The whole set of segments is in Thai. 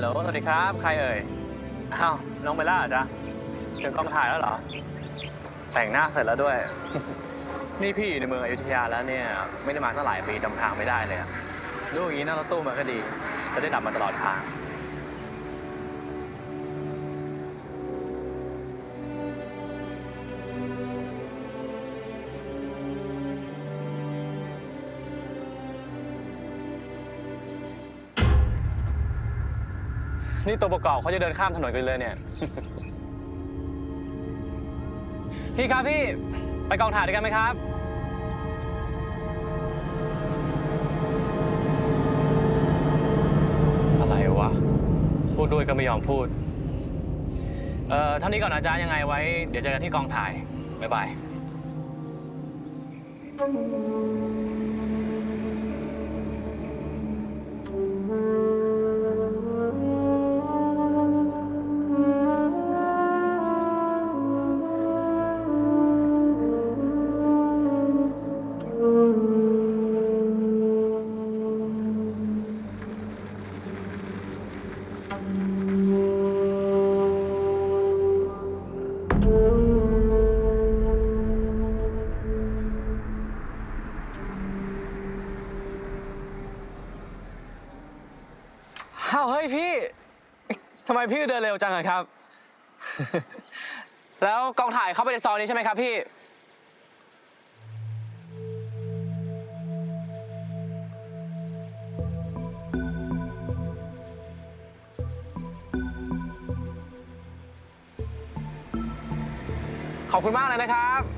ฮัลโหลสวัสดีครับ ใครเอ่ย อ้าว น้องเบลล่าเหรอจ๊ะถึงกองถ่ายแล้วเหรอ แต่งหน้าเสร็จแล้วด้วย นี่พี่อยู่ในเมืองอยุธยาแล้วเนี่ย ไม่ได้มาตั้งหลายปีจำทางไม่ได้เลยอะดูอย่างนี้นั่งรถตู้มาก็ดี จะได้ดับมาตลอดทาง นี่ตัวประกอบเขาจะเดินข้ามถนนกันเลยเนี่ย พี่ครับพี่ไปกองถ่ายด้วยกันไหมครับ อะไรวะ พูดด้วยก็ไม่ยอมพูด เอ่อเท่านี้ก่อนนะจ๊ะยังไงไว้ เดี๋ยวเจอกันที่กองถ่าย บ๊ายบาย มพี่เดินเร็วจังอะครับ แล้วกองถ่ายเข้าไปในซอยนี้ใช่ไหมครับพี่ ขอบคุณมากเลยนะครับ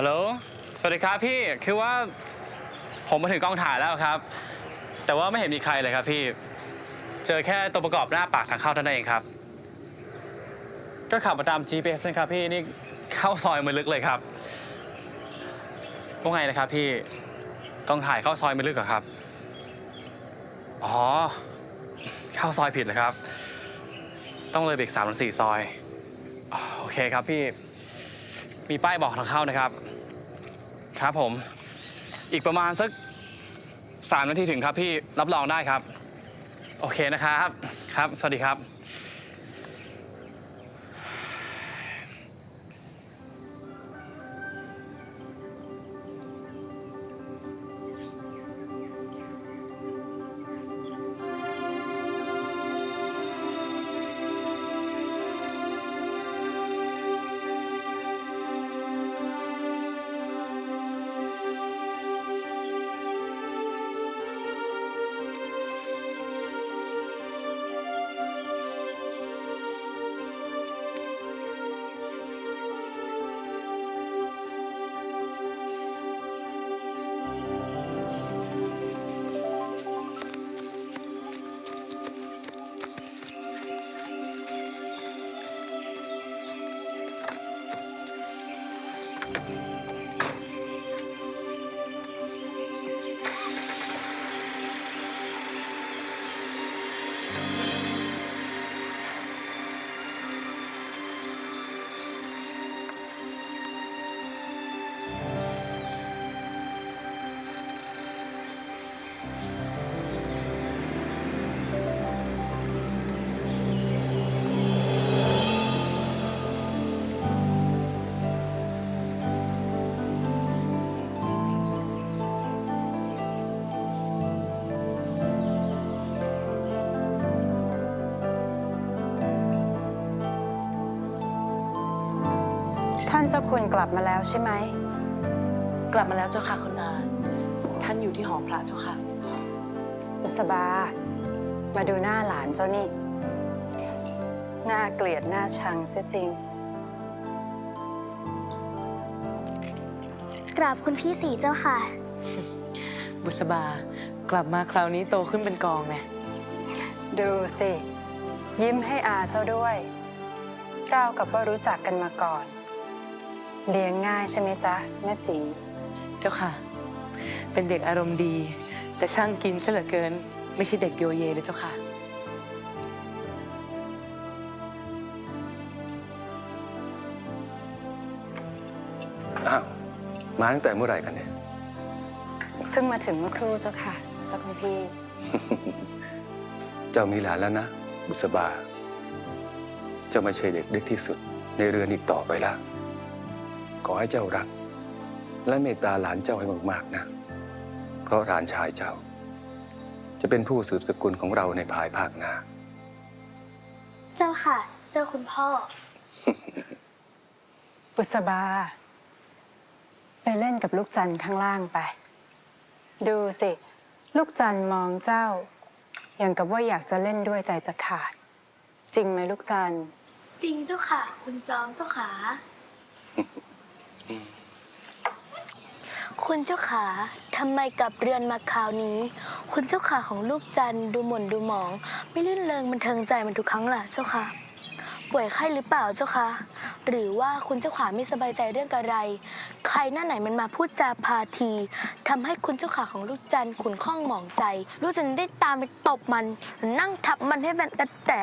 ฮัลโหล สวัสดีครับพี่ คือว่าผมมาถึงกองถ่ายแล้วครับ แต่ว่าไม่เห็นมีใครเลยครับพี่ เจอแค่ตัวประกอบหน้าปากทางเข้าเท่านั้นเองครับ ก็ขับมาตาม GPS นะครับพี่ นี่เข้าซอยมือลึกเลยครับว่าไงนะครับพี่ กองถ่ายเข้าซอยมือลึกเหรอครับ อ๋อ เข้าซอยผิดเหรอครับ ต้องเลยไปอีกสามหรือสี่ซอย โอเคครับพี่ มีป้ายบอกทางเข้านะครับ ครับผม อีกประมาณสักสามนาทีถึงครับพี่รับรองได้ครับ โอเคนะครับ ครับ สวัสดีครับ はい。 เจ้าคุณกลับมาแล้วใช่ไหม กลับมาแล้วเจ้าค่ะคุณอา ท่านอยู่ที่หอพระเจ้าค่ะบุษบา มาดูหน้าหลานเจ้านี่ หน้าเกลียดหน้าชังเสียจริง กราบคุณพี่สีเจ้าค่ะ บุษบา กลับมาคราวนี้โตขึ้นเป็นกองไงดูสิ ยิ้มให้อาเจ้าด้วยราวกับว่ารู้จักกันมาก่อน เลี้ยงง่ายใช่ไหมจ๊ะแม่สีเจ้าค่ะ เป็นเด็กอารมณ์ดี แต่ช่างกินซะเหลือเกิน ไม่ใช่เด็กโยเยเลยเจ้าค่ะ อ้าวมาตั้งแต่เมื่อไหร่กันเนี่ย เพิ่งมาถึงเมื่อครู่เจ้าค่ะเจ้าคุณพี่เจ้ามีหลานแล้วนะ บุษบา เจ้าไม่ใช่เด็กเล็กที่สุด ในเรือนอีกต่อไปละ ขอให้เจ้ารัก และเมตตาหลานเจ้าให้มากๆนะ เพราะหลานชายเจ้า จะเป็นผู้สืบสกุลของเราในภายภาคหน้า เจ้าค่ะ เจ้าคุณพ่อ บุษบา ไปเล่นกับลูกจันทร์ข้างล่างไป ดูสิ ลูกจันทร์มองเจ้า อย่างกับว่าอยากจะเล่นด้วยใจจะขาด จริงไหมลูกจันทร์ จริงเจ้าค่ะ คุณจอมเจ้าขา คุณเจ้าขาทำไมกลับเรือนมาคราวนี้ คุณเจ้าขาของลูกจันทร์ดูหม่นดูหมอง ไม่ลื่นเริงบันเทิงใจเหมันทุกครั้งล่ะเจ้าค่ะ ป่วยไข้หรือเปล่าเจ้าคะหรือว่าคุณเจ้าขาไม่สบายใจเรื่องอะไร ใครหน้าไหนมันมาพูดจาพาทีทำให้คุณเจ้าขาของลูกจันทร์ขุนข้องหมองใจ ลูกจันทร์ได้ตามไปตบมัน นั่งทับมันให้มันกระแต่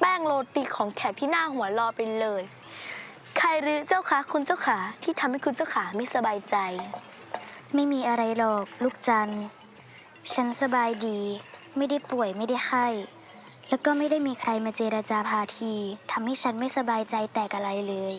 แป้งโรตีของแขกที่หน้าหัวรอไปเลย ใครหรือเจ้าคะคุณเจ้าขาที่ทำให้คุณเจ้าขาไม่สบายใจ ไม่มีอะไรหรอกลูกจันทร์ฉันสบายดี ไม่ได้ป่วยไม่ได้ไข้ แล้วก็ไม่ได้มีใครมาเจราจาพาทีทำให้ฉันไม่สบายใจแต่อะไรเลย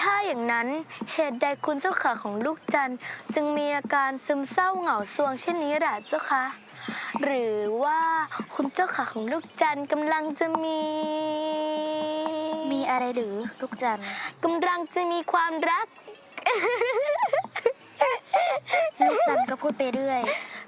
ถ้าอย่างนั้นเหตุใดคุณเจ้าขาของลูกจันทร์จึงมีอาการซึมเศร้าเหงาซวงเช่นนี้ล่ะเจ้าคะหรือว่าคุณเจ้าขาของลูกจันทร์กำลังจะมี มีอะไรหรือลูกจันทร์กำลังจะมีความรัก ลูกจันทร์ก็พูดไปเรื่อย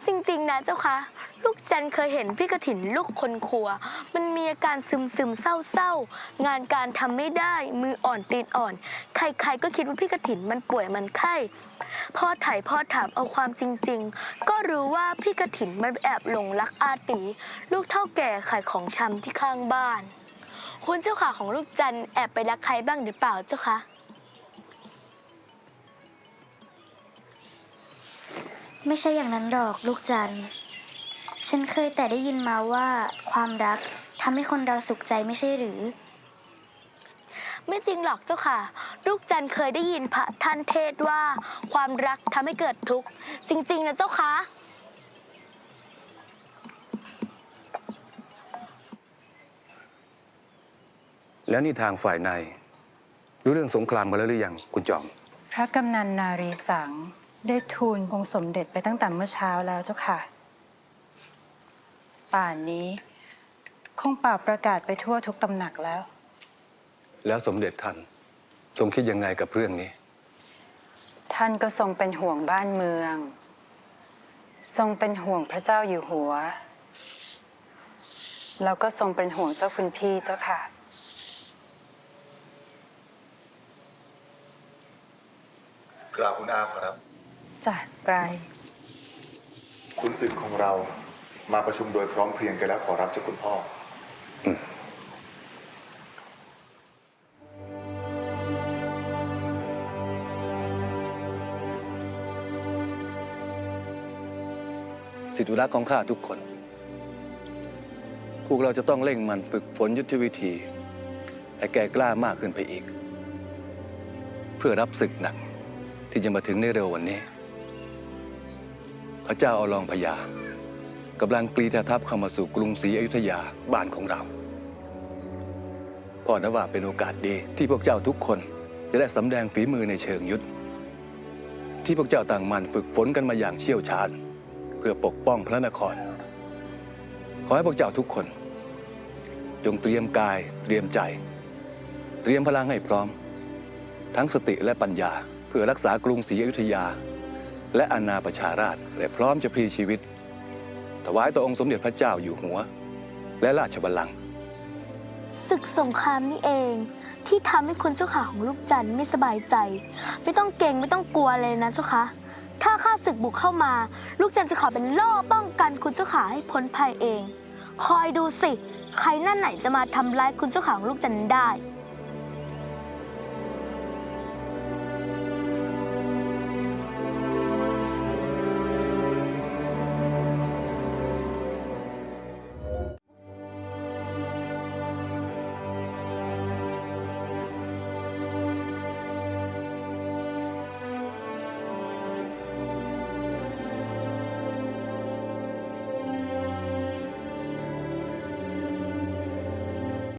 จริงๆนะเจ้าคะ ลูกจันทร์เคยเห็นพี่กระถินลูกคนครัว มันมีอาการซึมซึมๆเศร้าเศร้าๆงานการทำไม่ได้มืออ่อนตีนอ่อน ใครๆก็คิดว่าพี่กระถินมันป่วยมันไข้พอถ่ายพอถามเอาความจริง ๆ ก็รู้ว่าพี่กระถินมันแอบหลงรักอาตีลูกเท่าแก่ขายของชำที่ข้างบ้าน คุณเจ้าขาของลูกจันทร์แอบไปรักใครบ้างหรือเปล่าเจ้าคะ ไม่ใช่อย่างนั้นหรอกลูกจันทร์ฉันเคยแต่ได้ยินมาว่าความรักทำให้คนเราสุขใจไม่ใช่หรือ ไม่จริงหรอกเจ้าค่ะ ลูกจันทร์เคยได้ยินพระท่านเทศน์ว่า ความรักทำให้เกิดทุกข์ จริง ๆ นะเจ้าค่ะ แล้วนี่ทางฝ่ายในรู้เรื่องสงครามกันแล้วหรือยังคุณจอม พระกำนันนารีสังได้ทูลองค์สมเด็จไปตั้งแต่เมื่อเช้าแล้วเจ้าค่ะ ป่านนี้คงป่าประกาศไปทั่วทุกตำหนักแล้ว แล้วสมเด็จท่านทรงคิดยังไงกับเรื่องนี้ ท่านก็ทรงเป็นห่วงบ้านเมือง ทรงเป็นห่วงพระเจ้าอยู่หัว แล้วก็ทรงเป็นห่วงเจ้าคุณพี่เจ้าค่ะ กราบคุณอาขอรับ จ้ะไกรคุณศึกของเรามาประชุมโดยพร้อมเพรียงกันแล้วขอรับเจ้าคุณพ่ออมสิทธิรักของข้าทุกคน พวกเราจะต้องเร่งมันฝึกฝนยุทธวิธี ให้แก่กล้ามากขึ้นไปอีก เพื่อรับศึกหนัก ที่จะมาถึงในเร็ววันนี้ พระเจ้าเอารองพญากำลังกรีธาทัพเข้ามาสู่กรุงศรีอยุธยาบ้านของเราพ่อนะว่าเป็นโอกาสดีที่พวกเจ้าทุกคนจะได้สำแดงฝีมือในเชิงยุทธที่พวกเจ้าต่างมันฝึกฝนกันมาอย่างเชี่ยวชาญ เพื่อปกป้องพระนคร ขอให้พวกเจ้าทุกคน จงเตรียมกายเตรียมใจ เตรียมพลังให้พร้อม ทั้งสติและปัญญา เพื่อรักษากรุงศรีอยุธยา และอาณาประชาราชและพร้อมจะพลีชีวิต ถวายต่อองค์สมเด็จพระเจ้าอยู่หัว และราชบัลลังก์ศึกสงครามนี่เอง ที่ทำให้คุณเจ้าขาของลูกจันทร์ไม่สบายใจ ไม่ต้องเกรงไม่ต้องกลัวเลยนะเจ้าคะถ้าข้าศึกบุกเข้ามา ลูกจันทร์จะขอเป็นล่อป้องกันคุณเจ้าขาให้พ้นภัยเอง คอยดูสิ ใครหนั่นไหนจะมาทำร้ายคุณเจ้าขาของลูกจันทร์ได้